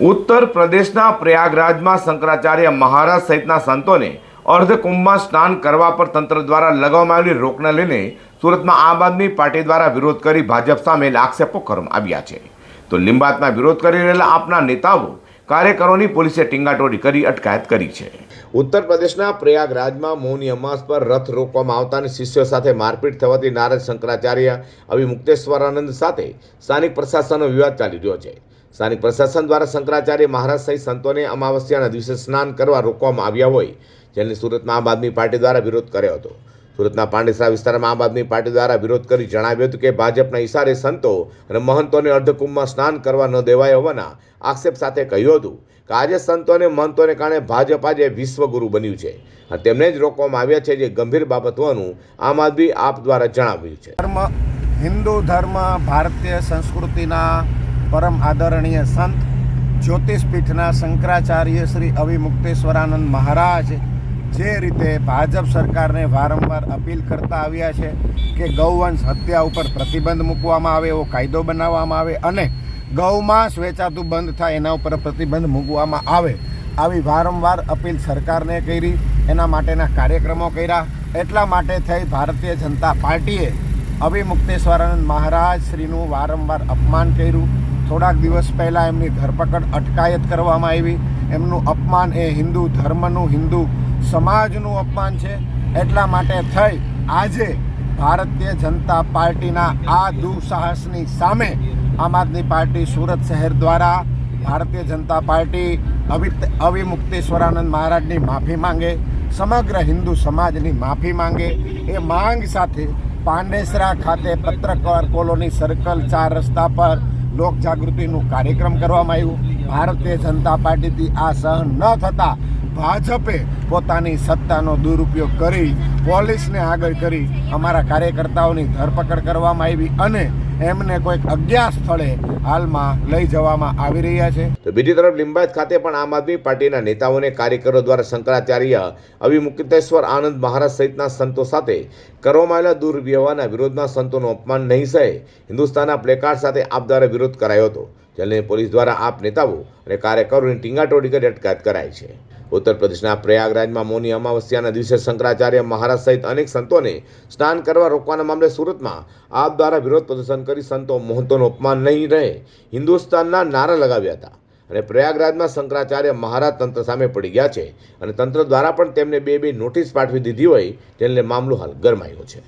ઉત્તર પ્રદેશના પ્રયાગરાજમાં શંકરાચાર્ય મહારાજ સહિતના સંતોને અર્ધકુંભમાં સ્નાન કરવા પર તંત્ર દ્વારા લગાવવામાં આવેલી રોકને લઈને સુરતમાં આમ આદમી પાર્ટી દ્વારા વિરોધ કરી ભાજપ સામે આક્ષેપો કરવામાં આવ્યા છે. તો લિંબાતમાં વિરોધ કરી રહેલા આપના નેતાઓ કાર્યકરોની પોલીસે ટીંગાટોડી કરી અટકાયત કરી છે. ઉત્તર પ્રદેશના પ્રયાગરાજમાં મૌની અમાસ પર રથ રોકવામાં આવતાની શિષ્યો સાથે મારપીટ થવાથી નારદ શંકરાચાર્ય અવિમુક્તેશ્વરાનંદ સાથે સ્થાનિક પ્રશાસનનો વિવાદ ચાલી રહ્યો છે. સ્થાનિક પ્રશાસન દ્વારા શંકરાચાર્ય મહારાજ સહિત સંતોને અમાવસ્યાના દિવસે સ્નાન કરવા રોકવામાં આવ્યા હોય, જેને સુરતમાં આમ આદમી પાર્ટી દ્વારા વિરોધ કર્યો હતો. સુરતના પાંડેસરા વિસ્તારમાં આમ આદમી પાર્ટી દ્વારા વિરોધ કરી જણાવ્યું હતું કે ભાજપના ઇશારે સંતો અને મહંતોને અર્ધકુંભમાં સ્નાન કરવા ન દેવાય હોવાના આક્ષેપ સાથે કહ્યું હતું કે આજે સંતો અને મહંતોને કારણે ભાજપ આજે વિશ્વગુરુ બન્યું છે. તેમને જ રોકવામાં આવ્યા છે જે ગંભીર બાબત હોવાનું આમ આદમી આપ દ્વારા જણાવ્યું છે. ધર્મ, હિન્દુ ધર્મ, ભારતીય સંસ્કૃતિના પરમ આદરણીય સંત, જ્યોતિષપીઠના શંકરાચાર્ય શ્રી અવિમુક્તેશ્વરાનંદ મહારાજ જે રીતે ભાજપ સરકારને વારંવાર અપીલ કરતા આવ્યા છે કે ગૌવંશ હત્યા ઉપર પ્રતિબંધ મૂકવામાં આવે, એવો કાયદો બનાવવામાં આવે અને ગૌમાંસ વેચાતું બંધ થાય, એના ઉપર પ્રતિબંધ મૂકવામાં આવે. આવી વારંવાર અપીલ સરકારને કરી, એના માટેના કાર્યક્રમો કર્યા. એટલા માટે થઈ ભારતીય જનતા પાર્ટીએ અવિમુક્તેશ્વરાનંદ મહારાજ શ્રીનું વારંવાર અપમાન કર્યું. થોડાક દિવસ પહેલાં એમની ધરપકડ અટકાયત કરવામાં આવી. એમનું અપમાન એ હિન્દુ ધર્મનું, હિન્દુ સમાજનું અપમાન છે. એટલા માટે થઈ આજે ભારતીય જનતા પાર્ટીના આ દુઃસાહસની સામે આમ આદમી પાર્ટી સુરત શહેર દ્વારા ભારતીય જનતા પાર્ટી અવિ અવિમુક્તેશ્વરાનંદ મહારાજની માફી માંગે, સમગ્ર હિન્દુ સમાજની માફી માંગે. એ માંગ સાથે પાંડેસરા ખાતે પત્રકાર કોલોની સર્કલ ચાર રસ્તા પર લોક જાગૃતિનું કાર્યક્રમ કરવામાં આવ્યું. ભારતીય જનતા પાર્ટીથી આ સહન ન થતાં ભાજપે પોતાની સત્તાનો દુરુપયોગ કરી પોલીસને આગળ કરી અમારા કાર્યકર્તાઓની ધરપકડ કરવામાં આવી અને એમને કોઈક અજ્ઞાત સ્થળે હાલમાં લઈ જવામાં આવી રહ્યા છે. તો બીજી તરફ લિંબાયત ખાતે પણ આમ આદમી પાર્ટીના નેતાઓને કાર્યકરો દ્વારા શંકરાચાર્ય અવિમુક્તેશ્વર આનંદ મહારાજ સહિતના સંતો સાથે કરવામાં આવેલા દુર્વ્યવહારના વિરોધમાં સંતોનું અપમાન નહીં સહે, હિન્દુસ્તાનના પ્લેકાર્ડ સાથે આપ દ્વારા વિરોધ કરાયો હતો. જેને પોલીસ દ્વારા આપ નેતાઓ અને કાર્યકરોની ટીંગાટોડી કરી અટકાયત કરાઈ છે. ઉત્તર પ્રદેશના પ્રયાગરાજમાં મૌની અમાવસ્યાના દિવસે શંકરાચાર્ય મહારાજ સહિત અનેક સંતોને સ્નાન કરવા રોકવાના મામલે સુરતમાં આપ દ્વારા વિરોધ પ્રદર્શન કરી સંતો મહંતોનું અપમાન નહીં રહે. હિન્દુસ્તાનના નારા લગાવ્યા હતા. અને પ્રયાગરાજમાં શંકરાચાર્ય મહારાજ તંત્ર સામે પડી ગયા છે. અને તંત્ર દ્વારા પણ તેમને બે બે નોટિસ પાઠવી દીધી હોય, તેમને મામલો હાલ ગરમાયો છે.